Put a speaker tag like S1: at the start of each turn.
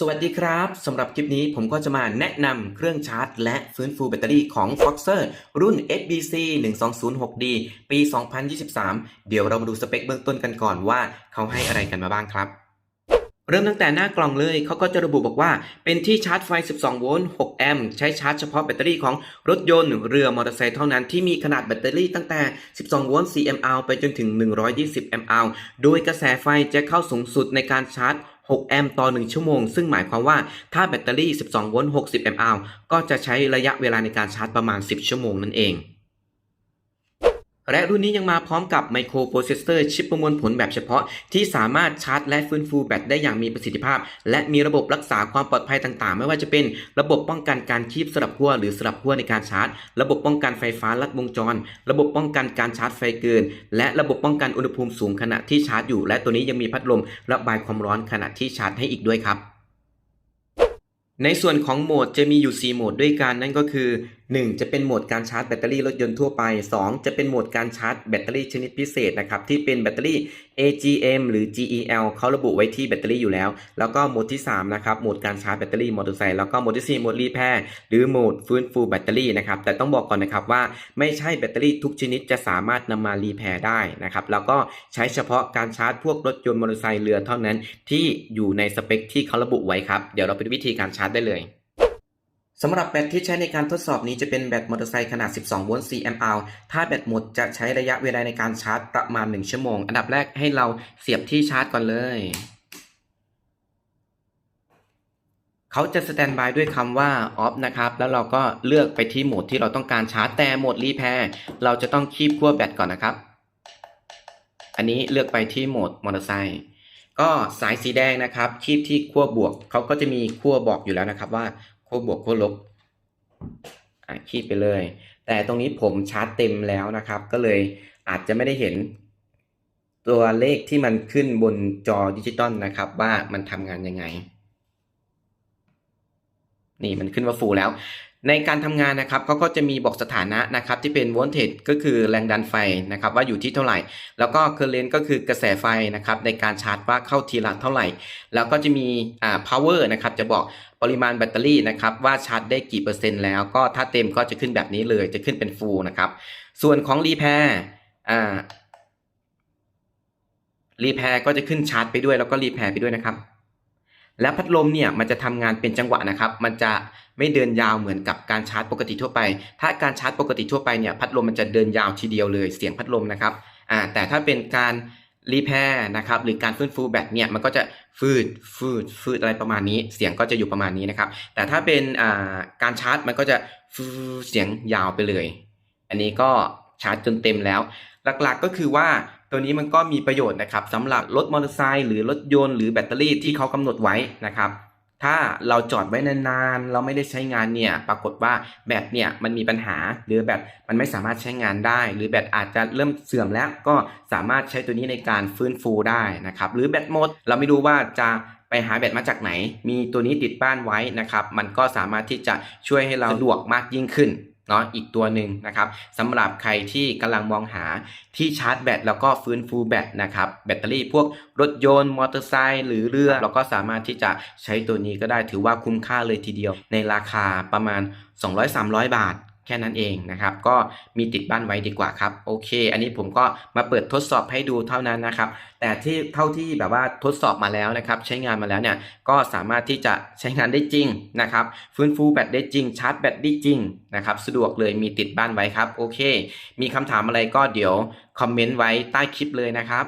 S1: สวัสดีครับสำหรับคลิปนี้ผมก็จะมาแนะนำเครื่องชาร์จ และฟื้นฟูแบตเตอรี่ของ Foxer รุ่น FBC 1206D ปี 2023 เดี๋ยวเรามาดูสเปคเบื้องต้นกันก่อนว่าเขาให้อะไรกันมาบ้างครับ เริ่มตั้งแต่หน้ากล่องเลย เขาก็จะระบุบอกว่า เป็นที่ชาร์จไฟ 12 โวลต์ 6 แอมป์ใช้ชาร์จเฉพาะแบตเตอรี่ของรถยนต์ เรือมอเตอร์ไซค์เท่านั้นที่มีขนาดแบตเตอรี่ตั้งแต่ 12 โวลต์4 mAh ไปจนถึง 120 mAh โดยกระแสไฟจะเข้าสูงสุดในการชาร์จ 6 แอมป์ต่อ 1 ชั่วโมง ซึ่งหมายความว่าถ้าแบตเตอรี่ 12 โวลต์ 60 mAh ก็จะใช้ระยะเวลาในการชาร์จประมาณ 10 ชั่วโมงนั่นเอง และรุ่นนี้ยังมาพร้อมกับไมโครโปรเซสเตอร์ชิปประมวลผลแบบเฉพาะ ที่สามารถชาร์จและฟื้นฟูแบตได้อย่างมีประสิทธิภาพ และมีระบบรักษาความปลอดภัยต่างๆ ไม่ว่าจะเป็นระบบป้องกันการคีบสลับขั้วหรือสลับขั้วในการชาร์จ ระบบป้องกันไฟฟ้าลัดวงจร ระบบป้องกันการชาร์จไฟเกิน และระบบป้องกันอุณหภูมิสูงขณะที่ชาร์จอยู่ และตัวนี้ยังมีพัดลมระบายความร้อนขณะที่ชาร์จให้อีกด้วยครับในส่วนของโหมดจะมีอยู่ 4 โหมดด้วยกันนั่นก็คือ 1. จะเป็นโหมดการชาร์จแบตเตอรี่รถยนต์ทั่วไป 2. จะเป็นโหมดการชาร์จแบตเตอรี่ชนิดพิเศษนะครับที่เป็นแบตเตอรี่ AGM หรือ GEL เขาระบุไว้ที่แบตเตอรี่อยู่แล้ว แล้วก็โหมดที่3นะครับโหมดการชาร์จแบตเตอรี่มอเตอร์ไซค์แล้วก็โหมดที่ 4 โหมดรีแพร์หรือโหมดฟื้นฟูแบตเตอรี่นะครับแต่ต้องบอกก่อนนะครับว่าไม่ใช่แบตเตอรี่ทุกชนิดจะสามารถนำมารีแพร์ได้นะครับแล้วก็ใช้เฉพาะการชาร์จพวกรถยนต์มอเตอร์ไซค์เรือเท่านั้นที่อยู่ในสเปคที่เขาระบุไว้ครับเดี๋ยวเราไปดูวิธีการชาร์จได้เลย สำหรับแบตที่ใช้ในการทดสอบนี้จะเป็นแบตมอเตอร์ไซค์ขนาด 12 โวลต์4 mAh ถ้าแบตหมดจะใช้ระยะเวลาในการชาร์จประมาณ 1 ชั่วโมง อันดับแรกให้เราเสียบที่ชาร์จก่อนเลย เขาจะสแตนบายด้วยคำว่า off นะครับ แล้วเราก็เลือกไปที่โหมดที่เราต้องการชาร์จ แต่โหมดรีแพร์เราจะต้องคีบขั้วแบตก่อนนะครับ อันนี้เลือกไปที่โหมดมอเตอร์ไซค์ก็สายสีแดงนะครับคีบที่ขั้วบวก เขาก็จะมีขั้วบอกอยู่แล้วนะครับว่า ขั้วบวกขั้วลบอะคีดไปเลย แต่ตรงนี้ผมชาร์จเต็มแล้วนะครับ ก็เลยอาจจะไม่ได้เห็น ตัวเลขที่มันขึ้นบนจอดิจิตอลนะครับ ว่ามันทำงานยังไง นี่มันขึ้นว่าฟูแล้ว ในการทำงานนะครับเขาก็จะมีบอกสถานะนะครับที่เป็น voltage ก็คือแรงดันไฟนะครับว่าอยู่ที่เท่าไหร่ แล้วก็ current ก็คือกระแสไฟนะครับในการชาร์จว่าเข้าทีละเท่าไหร่ แล้วก็จะมีอ่า power นะครับจะบอกปริมาณแบตเตอรี่นะครับว่าชาร์จได้กี่เปอร์เซ็นต์แล้ว ก็ถ้าเต็มก็จะขึ้นแบบนี้เลยจะขึ้นเป็น full นะครับส่วนของรีแพร์อ่ารีแพร์ก็จะขึ้นชาร์จไปด้วยแล้วก็รีแพร์ไปด้วยนะครับ และพัดลมเนี่ยมันจะทำงานเป็นจังหวะนะครับ มันจะไม่เดินยาวเหมือนกับการชาร์จปกติทั่วไป ถ้าการชาร์จปกติทั่วไปเนี่ยพัดลมมันจะเดินยาวทีเดียวเลยเสียงพัดลมนะครับอ่าแต่ถ้าเป็นการรีแพร์นะครับหรือการฟื้นฟูแบตเนี่ยมันก็จะฟืดฟืดฟืดอะไรประมาณนี้ เสียงก็จะอยู่ประมาณนี้นะครับ แต่ถ้าเป็นการชาร์จมันก็จะฟืดเสียงยาวไปเลย อันนี้ก็ชาร์จจนเต็มแล้ว หลักๆก็คือว่า ตัวนี้มันก็มีประโยชน์นะครับสำหรับรถมอเตอร์ไซค์หรือรถยนต์หรือแบตเตอรี่ที่เขากำหนดไว้นะครับถ้าเราจอดไว้นานๆ เราไม่ได้ใช้งานเนี่ย ปรากฏว่าแบตเนี่ยมันมีปัญหา หรือแบตมันไม่สามารถใช้งานได้ หรือแบตอาจจะเริ่มเสื่อมแล้ว ก็สามารถใช้ตัวนี้ในการฟื้นฟูได้นะครับ หรือแบตหมด เราไม่รู้ว่าจะไปหาแบตมาจากไหน มีตัวนี้ติดบ้านไว้นะครับ มันก็สามารถที่จะช่วยให้เราสะดวกมากยิ่งขึ้น เนาะอีกตัวหนึ่งนะครับสำหรับใครที่กำลังมองหาที่ชาร์จแบตแล้วก็ฟื้นฟูแบตนะครับแบตเตอรี่พวกรถยนต์มอเตอร์ไซค์หรือเรือเราก็สามารถที่จะใช้ตัวนี้ก็ได้ถือว่าคุ้มค่าเลยทีเดียว ในราคาประมาณ 200-300 บาท แค่นั้นเองนะครับ ก็มีติดบ้านไว้ดีกว่าครับ โอเค อันนี้ผมก็มาเปิดทดสอบให้ดูเท่านั้นนะครับ แต่ที่เท่าที่แบบว่าทดสอบมาแล้วนะครับ ใช้งานมาแล้วเนี่ยก็สามารถที่จะใช้งานได้จริงนะครับ ฟื้นฟูแบตได้จริง ชาร์จแบตได้จริงนะครับ สะดวกเลยมีติดบ้านไว้ครับ โอเค มีคำถามอะไรก็เดี๋ยวคอมเมนต์ไว้ใต้คลิปเลยนะครับ